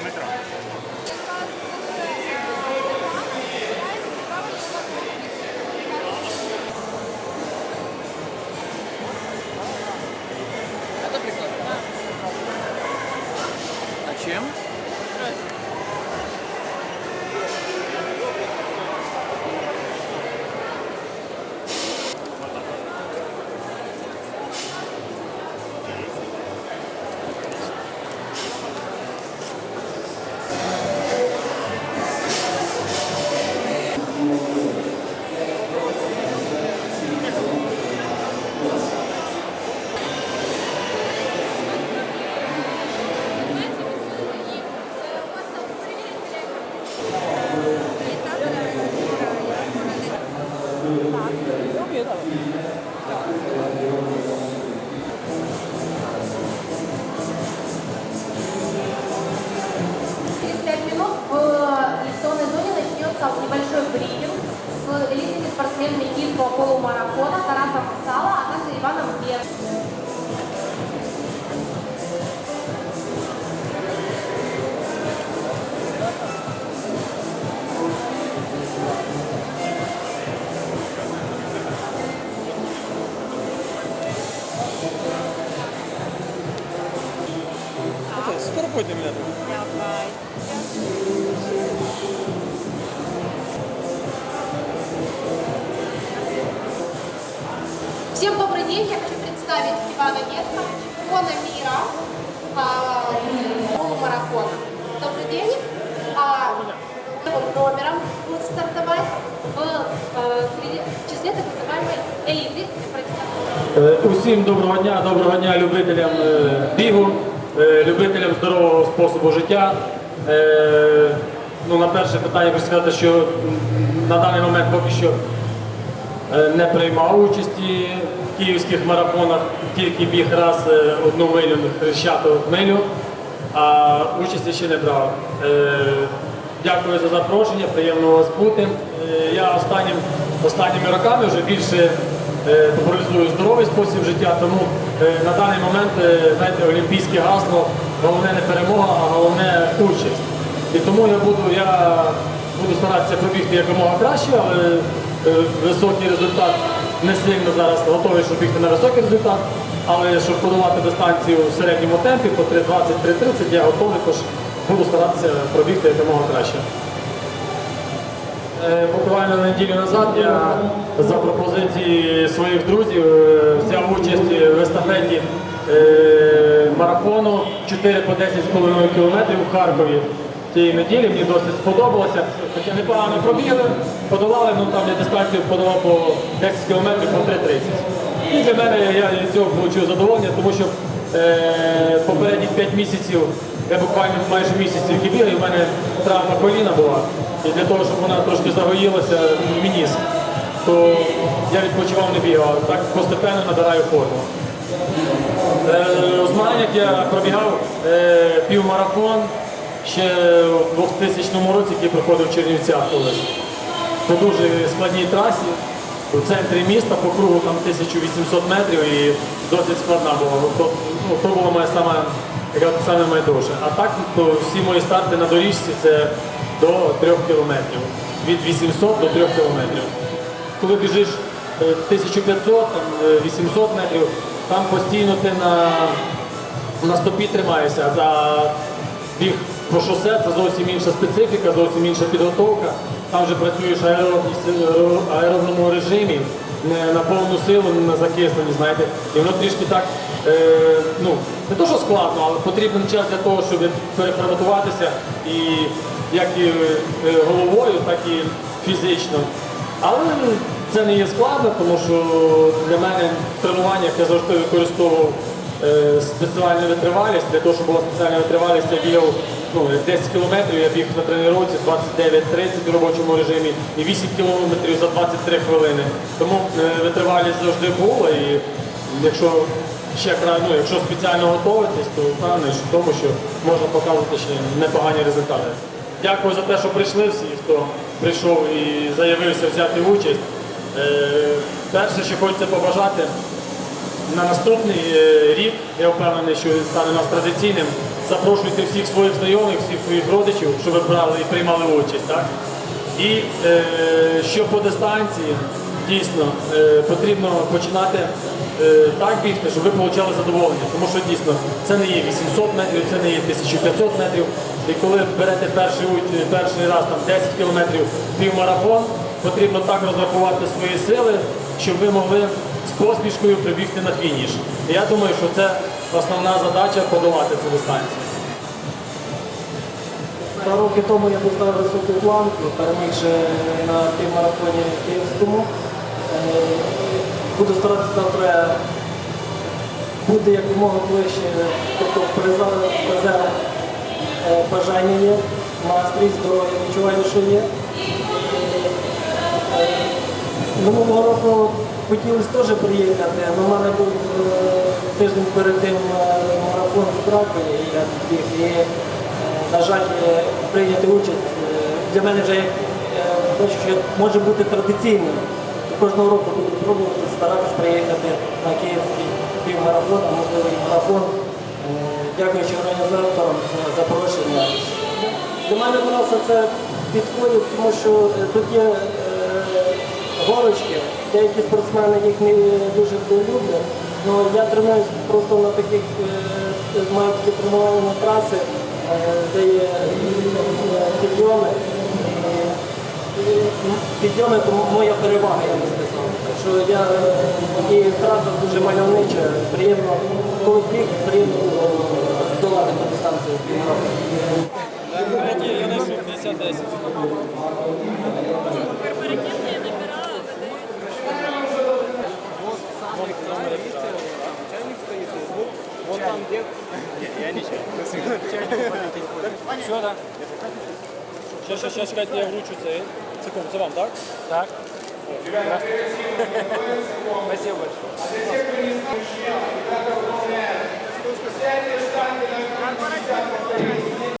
Дмитро. Это прикольно. А чем? 보아라고 나타나서 싸워 아가씨 이거는 미안 스크럽 보여드립니다. Всем добрый день, я хочу представить Ивана Беска, чемпиона мира а, полумарафона. Добрый день. А, номером будет стартовать в, э, среди- в числе так называемой элиты профессионалов. Е, Усім доброго дня, доброго дня любителям е, бігу, е, любителям здорового способу життя. Е, Ну, на перше питання хочу сказати, що м, на даний момент поки що е, не приймав участі в київських марафонах, тільки біг раз е, одну милю, хрещату милю, а участі ще не брав. Е, Дякую за запрошення, приємно вас бути. Е, Я останнім, останніми роками вже більше е, популяризую здоровий спосіб життя, тому е, на даний момент е, знаєте, олімпійське гасло головне не перемога, а головне участь. І тому я буду, я буду старатися пробігти якомога краще, але е, високий результат не сильно зараз готовий, щоб бігти на високий результат. Але щоб подолати дистанцію в середньому темпі по 3.20-3.30, я готовий, тож буду старатися пробігти якомога краще. Е, Буквально неділю назад я за пропозиції своїх друзів е, взяв участь в естафеті е, марафону 4 по 10,5 кілометрів у Харкові. Тієї неділі мені досить сподобалося. Хоча непогано пробігли, подолали, ну там я дистанцію подолав по 10 кілометрів по 3.30. І для мене я від цього отримав задоволення, тому що е, попередніх 5 місяців, я буквально майже місяць тільки бігаю, у мене травма коліна була. І для того, щоб вона трошки загоїлася, мініс, то я відпочивав не бігав, так постепенно набираю форму. Е, У змаганнях я пробігав е, півмарафон ще в 2000 році, який проходив в Чернівцях колись. По дуже складній трасі, у центрі міста, по кругу там 1800 метрів і досить складна була. То, то була моя сама, яка саме найдовше. А так, то всі мої старти на доріжці це до 3 кілометрів. Від 800 до 3 кілометрів. Коли біжиш е, 1500, там, е, 800 метрів, там постійно ти на, на стопі тримаєшся. За біг по шосе це зовсім інша специфіка, зовсім інша підготовка. Там вже працюєш в аеробному режимі, не на повну силу, не на закисленні, знаєте. І воно трішки так, е, ну, не то, що складно, але потрібен час для того, щоб переформатуватися і як і е, головою, так і фізично. Але це не є складно, тому що для мене в тренуваннях я завжди використовував е, спеціальну витривалість. Для того, щоб була спеціальна витривалість, я бігав ну, 10 кілометрів, я біг на тренувці 29-30 в робочому режимі і 8 кілометрів за 23 хвилини. Тому е, витривалість завжди була і якщо ще ну, якщо спеціально готуватись, то впевнений в тому, що можна показувати ще непогані результати. Дякую за те, що прийшли всі, хто прийшов і заявився взяти участь. Е, Перше, що хочеться побажати, на наступний е, рік, я впевнений, що він стане у нас традиційним. Запрошуйте всіх своїх знайомих, всіх своїх родичів, щоб ви брали і приймали участь. Так? І е, що по дистанції, дійсно, е, потрібно починати е, так бігти, щоб ви отримали задоволення. Тому що дійсно це не є 800 метрів, це не є 1500 метрів. І коли берете перший, перший раз там 10 кілометрів півмарафон, потрібно так розрахувати свої сили, щоб ви могли з посмішкою прибігти на фініш. І я думаю, що це основна задача подолати цю дистанцію. Два роки тому я поставив високий план, перемігши на півмарафоні київському. Е, Буду старатися завтра бути якомога ближче, тобто призером Е, бажання є, настрій, здоров'я, відчування, що є. Е, Минулого року хотілося теж приїхати, але в мене був е, тиждень перед тим е, марафон в Кракові, і я біг. І, е, на жаль, прийняти участь для мене вже бачу, що може бути традиційним. Кожного року буду пробувати старатися приїхати на київський півмарафон, а можливо і марафон. Дякуючи організаторам за запрошення. Для мене просто це підходить, тому що тут є горочки, деякі спортсмени їх не дуже люблять. Ну, я тренуюсь просто на таких, е, маю такі тренувальні траси, е, де є е, підйоми. Підйоми то моя перевага, я би сказав. Що я і траса дуже мальовнича, приємно, коли біг, приємно долати ту дистанцію. Я знайшов 50-10. Там дед. Я ничего. Все, да. Сейчас, сейчас, сейчас, я вручу цей. Це кому? Це вам, так? Так. Спасибо большое.